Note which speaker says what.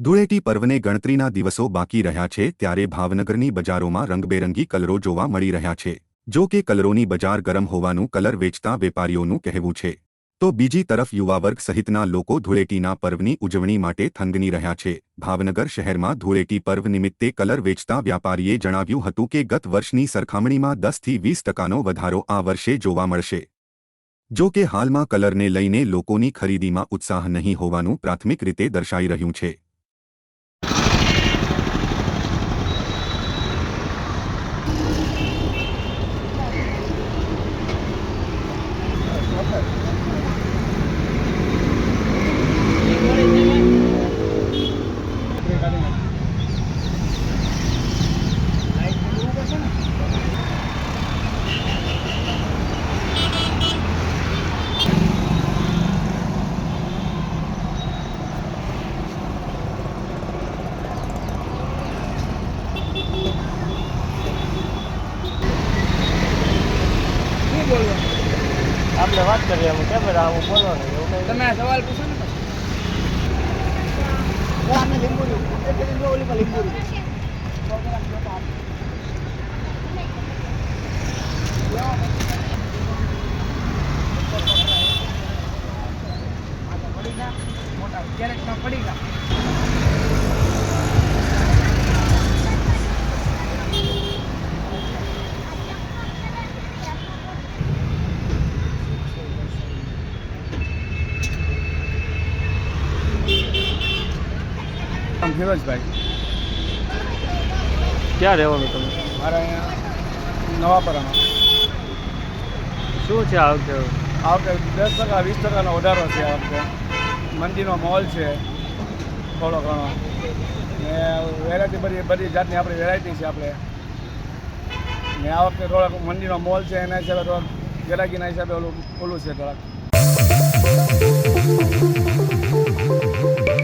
Speaker 1: ધૂળેટી પર્વને ગણતરીના દિવસો બાકી રહ્યા છે ત્યારે ભાવનગરની બજારોમાં રંગબેરંગી કલરો જોવા મળી રહ્યા છે. જો કે કલરોની બજાર ગરમ હોવાનું કલર વેચતા વેપારીઓનું કહેવું છે. તો બીજી તરફ યુવા વર્ગ સહિતના લોકો ધૂળેટીના પર્વની ઉજવણી માટે થંગની રહ્યા છે. ભાવનગર શહેરમાં ધૂળેટી પર્વ નિમિત્તે કલર વેચતા વ્યાપારીએ જણાવ્યું હતું કે ગત વર્ષની સરખામણીમાં દસથી વીસ ટકાનો વધારો આ વર્ષે જોવા મળશે. જો કે હાલમાં કલરને લઈને લોકોની ખરીદીમાં ઉત્સાહ નહીં હોવાનું પ્રાથમિક રીતે દર્શાઈ રહ્યું છે.
Speaker 2: બોલવાનું
Speaker 3: આપણે વાત કરીએ એમ કેમ આવું બોલો ને એવું કંઈ
Speaker 2: તમે સવાલ પૂછો ને આને લીંબુ લીંબુ ઓલી પર લીંબુ રહ્યું પડી ગયા મોટા ક્યારેકમાં પડી ગયા આમ ફિરોજભાઈ
Speaker 3: ક્યાં રહેવાનું તમે?
Speaker 2: મારા અહીંયા નવાપરામાં.
Speaker 3: શું છે આ વખતે?
Speaker 2: આ વખતે દસ ટકા વીસ ટકાનો વધારો છે આ વખતે. મંદિરનો મોલ છે થોડો ઘણો. ને વેરાયટી બધી બધી જાતની આપણી વેરાયટી છે આપણે. ને આ વખતે થોડાક મંદિરનો મોલ છે એના હિસાબે થોડાક ગરાગીના હિસાબે ઓલું ઓલું છે થોડાક.